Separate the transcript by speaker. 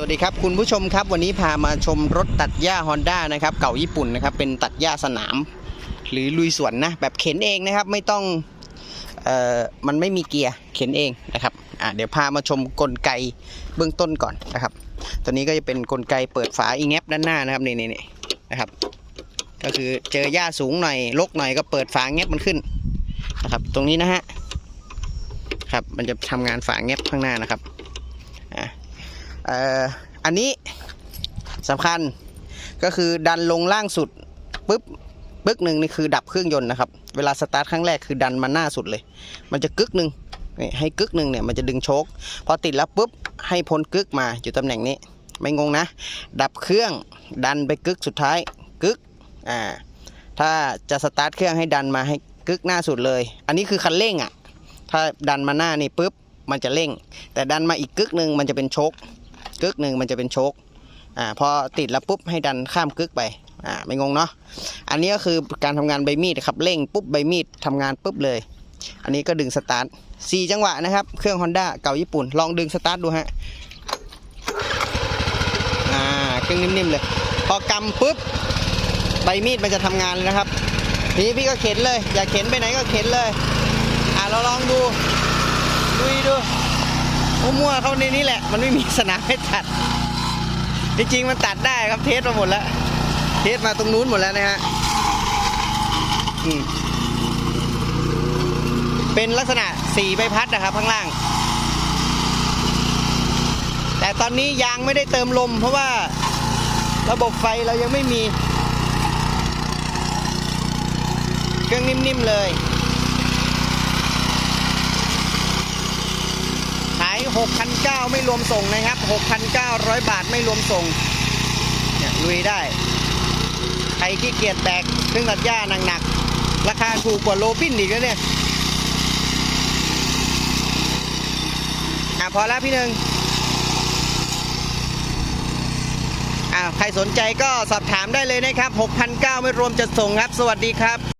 Speaker 1: สวัสดีครับคุณผู้ชมครับวันนี้พามาชมรถตัดหญ้า Honda นะครับเก่าญี่ปุ่นนะครับเป็นตัดหญ้าสนาม หรือลุยสวนนะแบบเข็นเองนะครับไม่ต้องเอ่อมันไม่มีเกียร์เข็นเองนะครับอะเดี๋ยวพามาชมกลไกเบื้องต้นก่อนนะครับตัวนี้ก็จะเป็นกลไกเปิดฝาอีแงบด้านหน้านะครับนี่นี่นี่นะครับก็คือเจอหญ้าสูงหน่อยรกหน่อยก็เปิดฝาแงบมันขึ้นนะครับตรงนี้นะฮะครับมันจะทำงานฝาแงบข้างหน้านะครับ เอ่ออันนี้สำคัญก็คือดันลงล่างสุดปุ๊บปึ๊กหนึ่งนี่คือดับเครื่องยนต์นะครับ เวลาสตาร์ทครั้งแรกคือดันมาหน้าสุดเลย มันจะกึกหนึ่งนี่ให้กึกหนึ่งเนี่ยมันจะดึงโชคพอติดแล้วปุ๊บให้พ้นกึกมาอยู่ตำแหน่งนี้ ไม่งงนะ ดับเครื่องดันไปกึกสุดท้ายกึกอ่าถ้าจะสตาร์ทเครื่องให้ดันมาให้กึกหน้าสุดเลย อันนี้คือคันเร่งอะถ้าดันมาหน้านี่ปุ๊บมันจะเร่ง แต่ดันมาอีกกึกหนึ่งมันจะเป็นโชค กึกหนึ่งมันจะเป็นโชคอ่าพอติดแล้วปุ๊บให้ดันข้ามกึกไปอ่าไม่งงเนาะอันนี้ก็คือการทำงานใบมีดครับเร่งปุ๊บใบมีดทำงานปุ๊บเลย อันนี้ก็ดึงสตาร์ทสี่จังหวะนะครับ เครื่อง Honda เก่าญี่ปุ่น ลองดึงสตาร์ทดูฮะอ่าเครื่องนิ่มๆเลย พอกำปุ๊บใบมีดมันจะทำงานเลยนะครับ ทีนี้พี่ก็เข็นเลย อยากเข็นไปไหนก็เข็นเลย อ่าเราลองดูดูดู มั่วๆเข้าในนี้แหละ มันไม่มีสนามให้ตัด จริงๆมันตัดได้ครับเทสมาหมดแล้ว เทสมาตรงนู้นหมดแล้วนะฮะเป็นลักษณะสี่ใบพัดนะครับข้างล่าง แต่ตอนนี้ยางไม่ได้เติมลม เพราะว่าระบบไฟเรายังไม่มี เครื่องนิ่มๆเลย ขาย 6,900 ไม่รวมส่งนะครับ 6,900 บาทไม่รวมส่งเนี่ยลุยได้ ใครขี้เกียจแบกเครื่องตัดหญ้าหนักๆ ราคาถูกกว่าโลปินอีกแล้วเนี่ยอะพอแล้วพี่หนึ่งอ่าใครสนใจก็สอบถามได้เลยนะครับ 6,900 ไม่รวมจัดส่งครับ สวัสดีครับ